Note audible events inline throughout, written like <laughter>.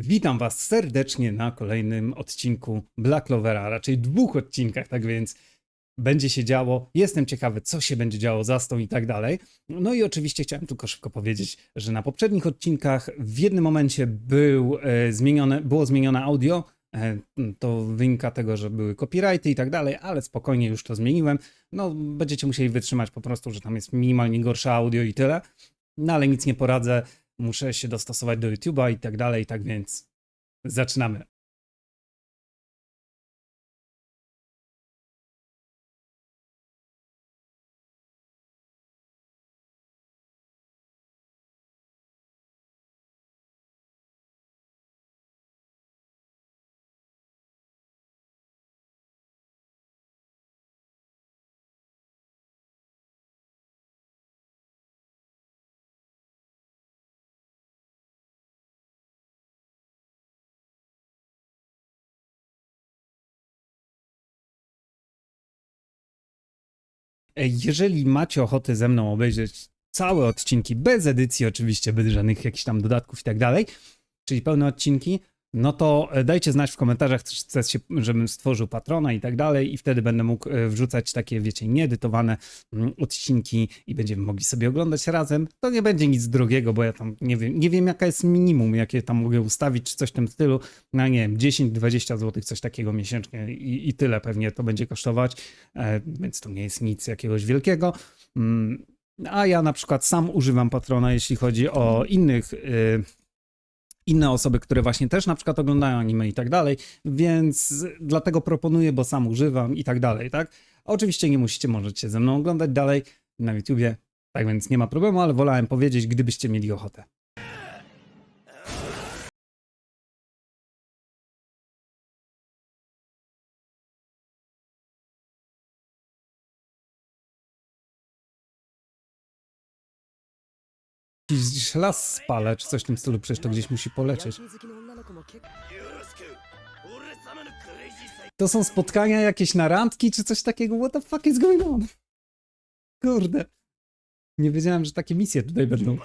Witam Was serdecznie na kolejnym odcinku Black Clovera, a raczej dwóch odcinkach, tak więc będzie się działo. Jestem ciekawy, co się będzie działo za stą i tak dalej. No i oczywiście chciałem tylko szybko powiedzieć, że na poprzednich odcinkach w jednym momencie był, e, zmienione, było zmienione audio. E, to wynika tego, że były copyrighty i tak dalej, ale spokojnie już to zmieniłem. No, będziecie musieli wytrzymać po prostu, że tam jest minimalnie gorsze audio i tyle. No ale nic nie poradzę muszę się dostosować do YouTube'a i tak dalej, tak więc zaczynamy. Jeżeli macie ochotę ze mną obejrzeć całe odcinki, bez edycji oczywiście, bez żadnych jakichś tam dodatków i tak dalej, czyli pełne odcinki, no to e, dajcie znać w komentarzach, czy chcecie, żebym stworzył patrona i tak dalej i wtedy będę mógł e, wrzucać takie, wiecie, nieedytowane mm, odcinki i będziemy mogli sobie oglądać razem. To nie będzie nic drogiego, bo ja tam nie wiem, nie wiem jaka jest minimum, jakie tam mogę ustawić, czy coś w tym stylu. No nie wiem, 10-20 zł, coś takiego miesięcznie i, i tyle pewnie to będzie kosztować, e, więc to nie jest nic jakiegoś wielkiego. Mm, A ja na przykład sam używam patrona, jeśli chodzi o innych. y, inne osoby, które właśnie też na przykład oglądają anime i tak dalej, więc dlatego proponuję, bo sam używam i tak dalej, tak? Oczywiście nie musicie, możecie ze mną oglądać dalej na YouTubie, tak więc nie ma problemu, ale wolałem powiedzieć, gdybyście mieli ochotę. jakiś las spala, czy coś w tym stylu, przecież to gdzieś musi polecieć. To są spotkania jakieś na randki, czy coś takiego, what the fuck is going on? Kurde. Nie wiedziałem, że takie misje tutaj będą.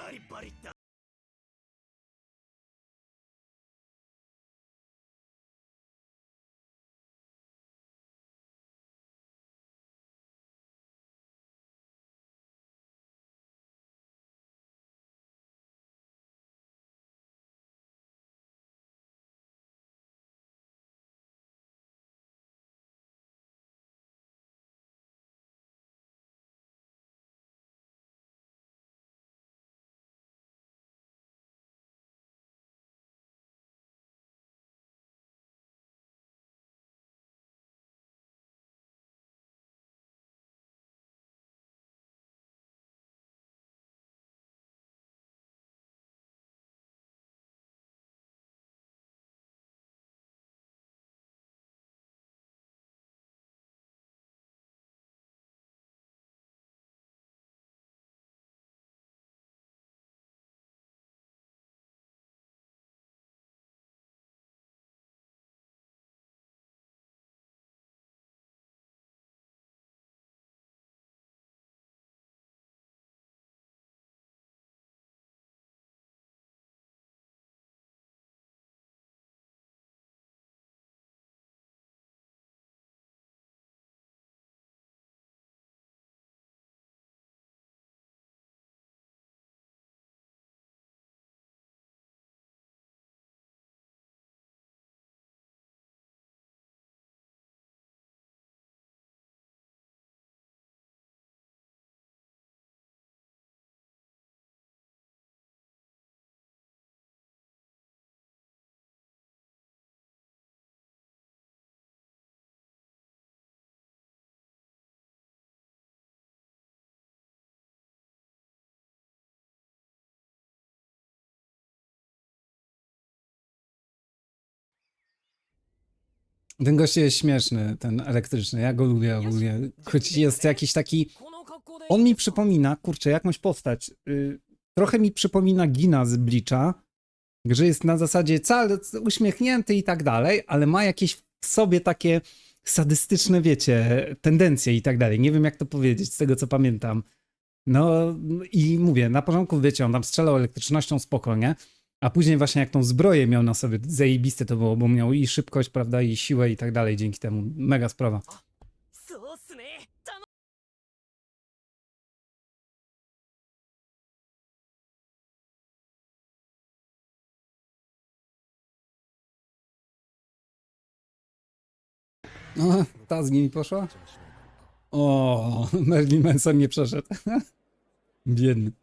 Ten gość jest śmieszny, ten elektryczny. Ja go lubię ogólnie. Choć jest jakiś taki. On mi przypomina, kurczę, jakąś postać. Y, trochę mi przypomina Gina z Blicza, że jest na zasadzie cały uśmiechnięty i tak dalej, ale ma jakieś w sobie takie sadystyczne, wiecie, tendencje i tak dalej. Nie wiem, jak to powiedzieć, z tego co pamiętam. No i mówię, na porządku, wiecie, on tam strzelał elektrycznością spokojnie. A później właśnie jak tą zbroję miał na sobie, zajebiste to było, bo miał i szybkość, prawda, i siłę i tak dalej dzięki temu. Mega sprawa. No, ta z nimi poszła? O, Merlin Manson nie przeszedł. <laughs> Biedny.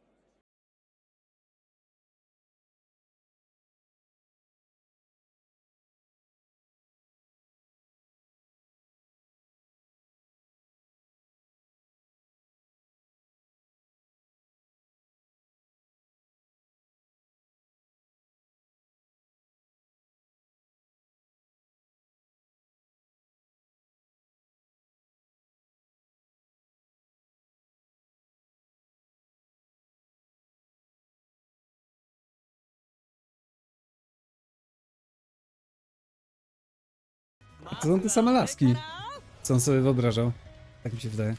To są te same laski, co on sobie wyobrażał. Tak mi się wydaje.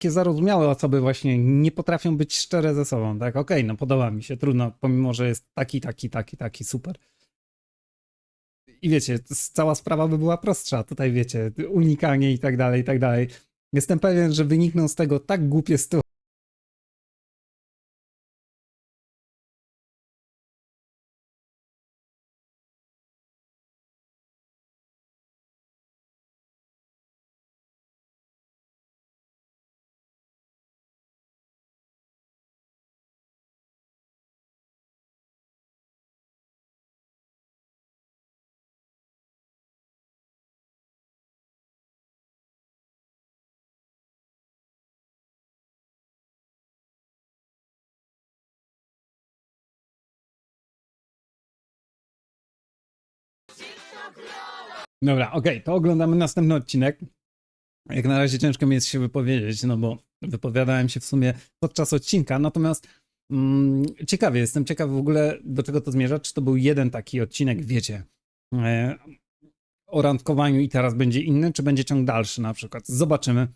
Takie zarozumiałe osoby właśnie nie potrafią być szczere ze sobą, tak? Okej, no podoba mi się, trudno, pomimo, że jest taki, taki, taki, taki, super. I wiecie, cała sprawa by była prostsza. Tutaj wiecie, unikanie i tak dalej, i tak dalej. Jestem pewien, że wynikną z tego tak głupie sytuacje. Dobra, okej, to oglądamy następny odcinek. Jak na razie ciężko mi jest się wypowiedzieć, no bo wypowiadałem się w sumie podczas odcinka, natomiast mm, ciekawie, jestem ciekaw w ogóle do czego to zmierza, czy to był jeden taki odcinek, wiecie, e, o randkowaniu i teraz będzie inny, czy będzie ciąg dalszy na przykład. Zobaczymy.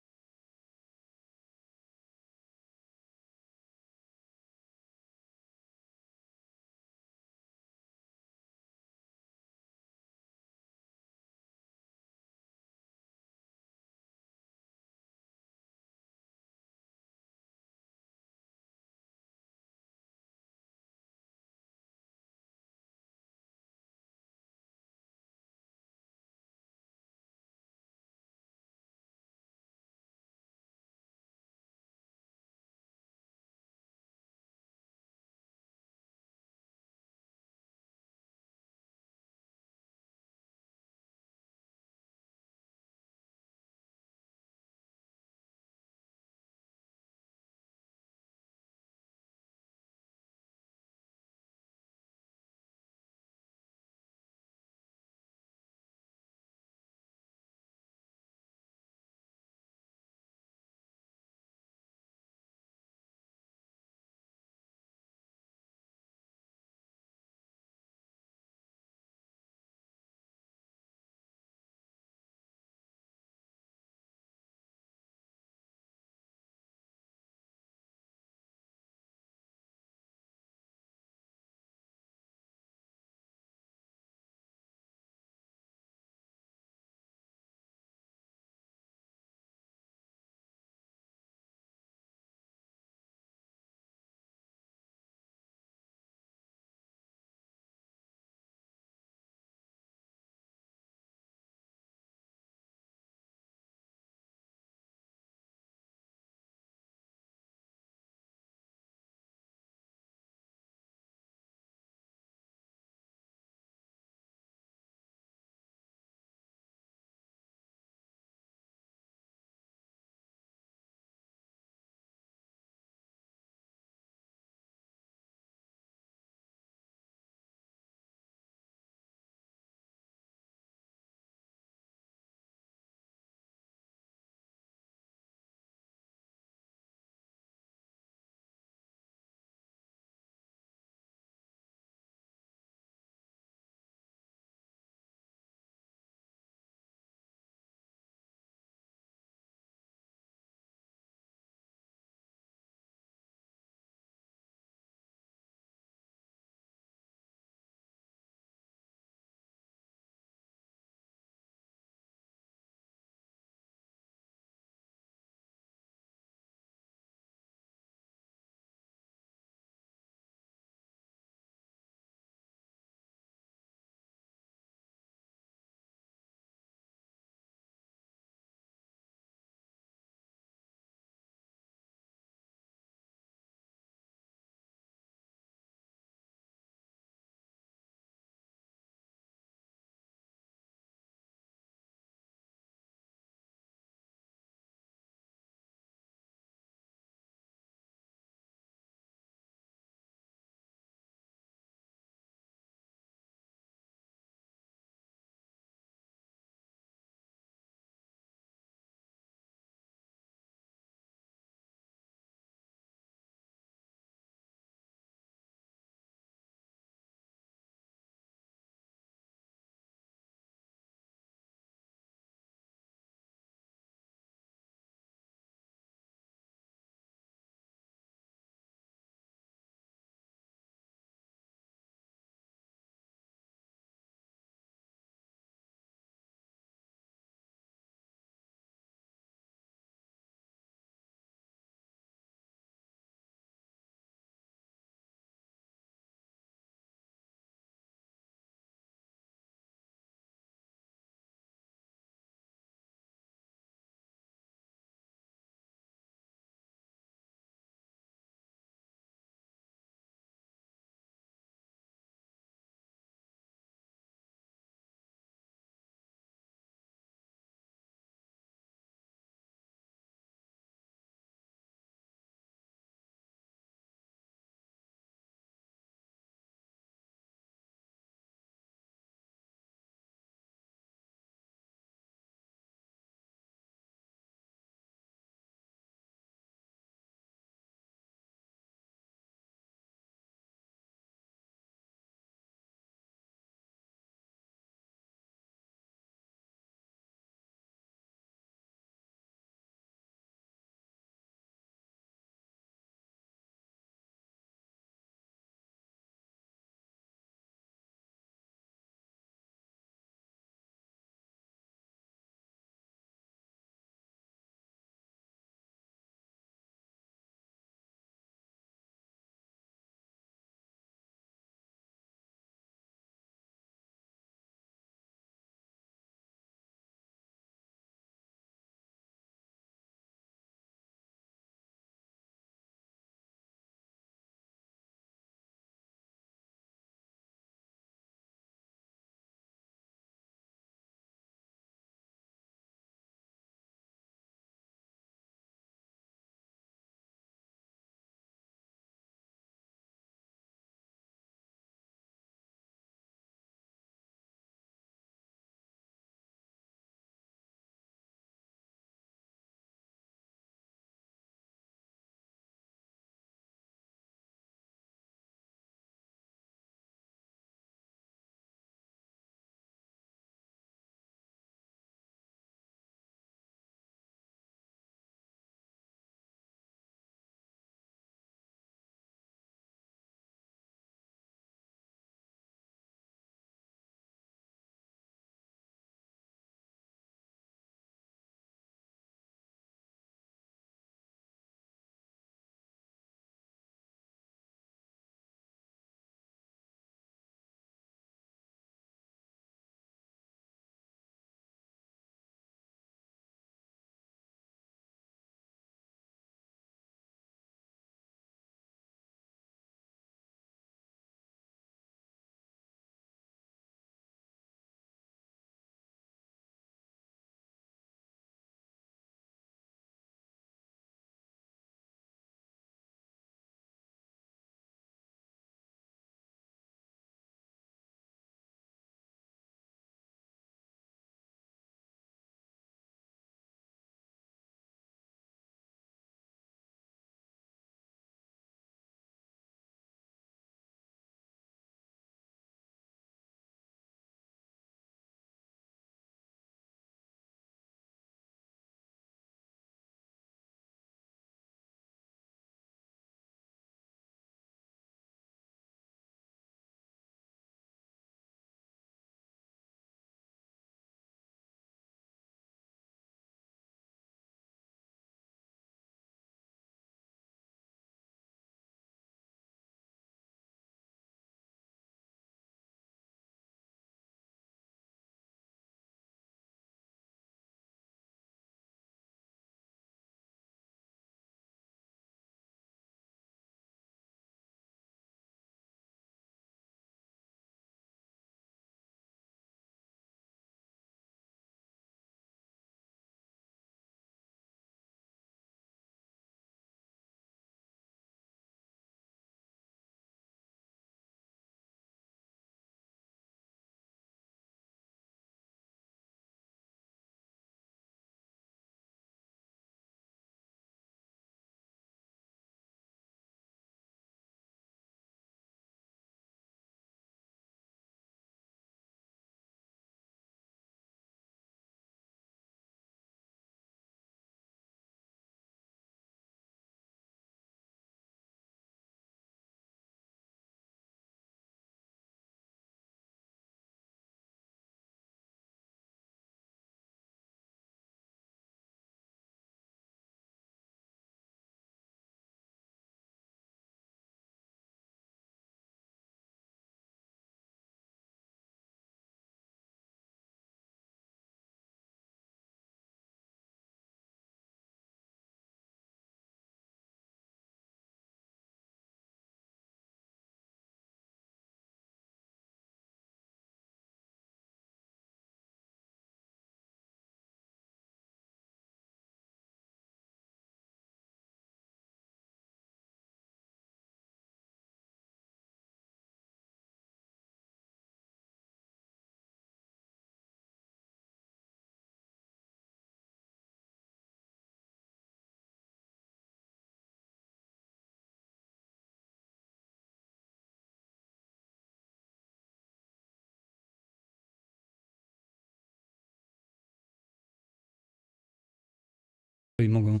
I mogą.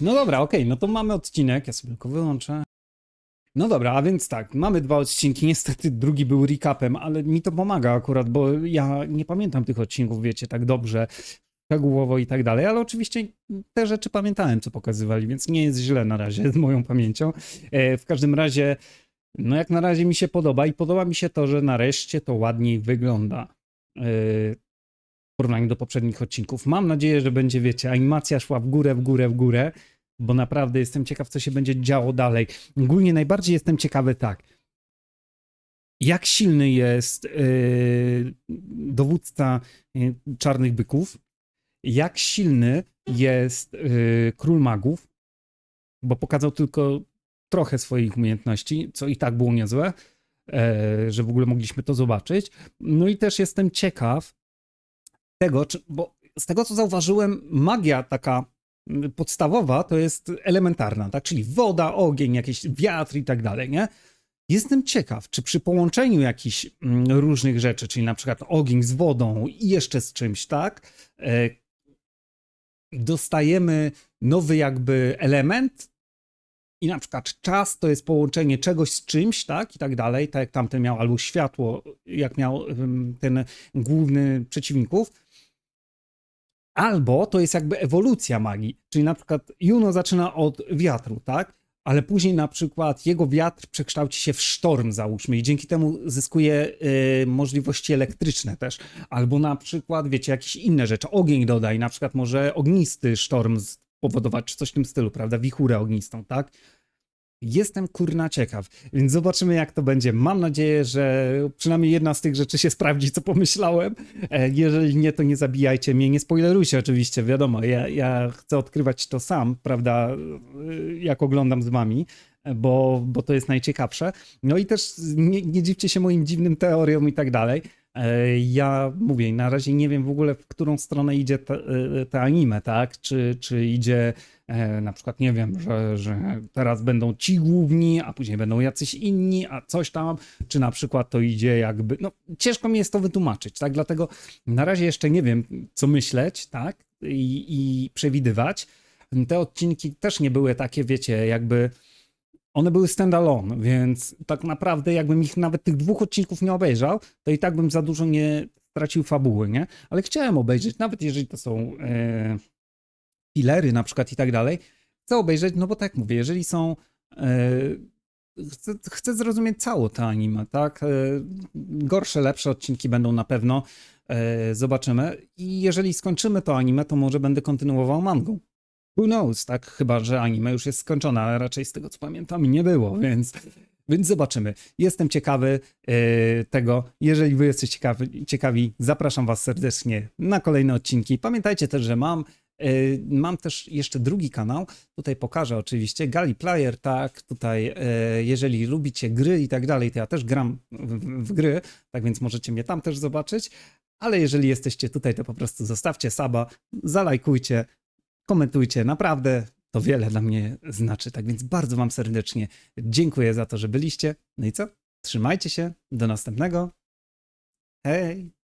No dobra, okej, no to mamy odcinek, ja sobie tylko wyłączę. No dobra, a więc tak, mamy dwa odcinki, niestety drugi był recapem, ale mi to pomaga akurat, bo ja nie pamiętam tych odcinków, wiecie, tak dobrze, szczegółowo i tak dalej, ale oczywiście te rzeczy pamiętałem, co pokazywali, więc nie jest źle na razie z moją pamięcią. E, w każdym razie, no jak na razie mi się podoba i podoba mi się to, że nareszcie to ładniej wygląda e, porównaniu do poprzednich odcinków. Mam nadzieję, że będzie, wiecie, animacja szła w górę, w górę, w górę, bo naprawdę jestem ciekaw, co się będzie działo dalej. Ogólnie najbardziej jestem ciekawy tak, jak silny jest e, dowódca e, Czarnych Byków, jak silny jest e, Król Magów, bo pokazał tylko trochę swoich umiejętności, co i tak było niezłe, e, że w ogóle mogliśmy to zobaczyć. No i też jestem ciekaw tego, czy, bo z tego co zauważyłem, magia taka mm, podstawowa to jest elementarna, tak? Czyli woda, ogień, jakiś wiatr i tak dalej, nie? Jestem ciekaw, czy przy połączeniu jakichś mm, różnych rzeczy, czyli na przykład ogień z wodą i jeszcze z czymś, tak? E, dostajemy nowy jakby element i na przykład czas to jest połączenie czegoś z czymś, tak? I tak dalej, tak jak tamten miał, albo światło, jak miał ym, ten główny przeciwników. Albo to jest jakby ewolucja magii, czyli na przykład Juno zaczyna od wiatru, tak? Ale później na przykład jego wiatr przekształci się w sztorm, załóżmy, i dzięki temu zyskuje y, możliwości elektryczne też. Albo na przykład, wiecie, jakieś inne rzeczy. Ogień dodaj, na przykład może ognisty sztorm spowodować, czy coś w tym stylu, prawda? Wichurę ognistą, tak? Jestem kurna ciekaw, więc zobaczymy jak to będzie. Mam nadzieję, że przynajmniej jedna z tych rzeczy się sprawdzi, co pomyślałem. E, Jeżeli nie, to nie zabijajcie mnie, nie spoilerujcie oczywiście, wiadomo, ja, ja chcę odkrywać to sam, prawda, y, jak oglądam z wami, e, bo, bo to jest najciekawsze. No i też nie, nie dziwcie się moim dziwnym teoriom i tak dalej. E, Ja mówię, na razie nie wiem w ogóle, w którą stronę idzie te, e, anime, tak? Czy, czy idzie e, na przykład, nie wiem, że, że teraz będą ci główni, a później będą jacyś inni, a coś tam, czy na przykład to idzie jakby, no ciężko mi jest to wytłumaczyć, tak? Dlatego na razie jeszcze nie wiem, co myśleć, tak? I, i przewidywać. Te odcinki też nie były takie, wiecie, jakby one były standalone, więc tak naprawdę jakbym ich nawet tych dwóch odcinków nie obejrzał, to i tak bym za dużo nie stracił fabuły, nie? Ale chciałem obejrzeć, nawet jeżeli to są e, filery na przykład i tak dalej, chcę obejrzeć, no bo tak mówię, jeżeli są e, chcę, chcę zrozumieć cało to anime, tak? E, gorsze, lepsze odcinki będą na pewno, e, zobaczymy i jeżeli skończymy to anime, to może będę kontynuował mangą. Who knows, tak? Chyba, że anime już jest skończone, ale raczej z tego co pamiętam nie było, więc, więc zobaczymy. Jestem ciekawy e, tego. Jeżeli wy jesteście ciekawi, ciekawi, zapraszam was serdecznie na kolejne odcinki. Pamiętajcie też, że mam e, Mam też jeszcze drugi kanał, tutaj pokażę oczywiście, Gali Player, tak, tutaj e, jeżeli lubicie gry i tak dalej, to ja też gram w, w gry, tak więc możecie mnie tam też zobaczyć, ale jeżeli jesteście tutaj, to po prostu zostawcie saba, zalajkujcie, komentujcie, naprawdę to wiele dla mnie znaczy. Tak więc bardzo Wam serdecznie dziękuję za to, że byliście. No i co? Trzymajcie się, do następnego. Hej!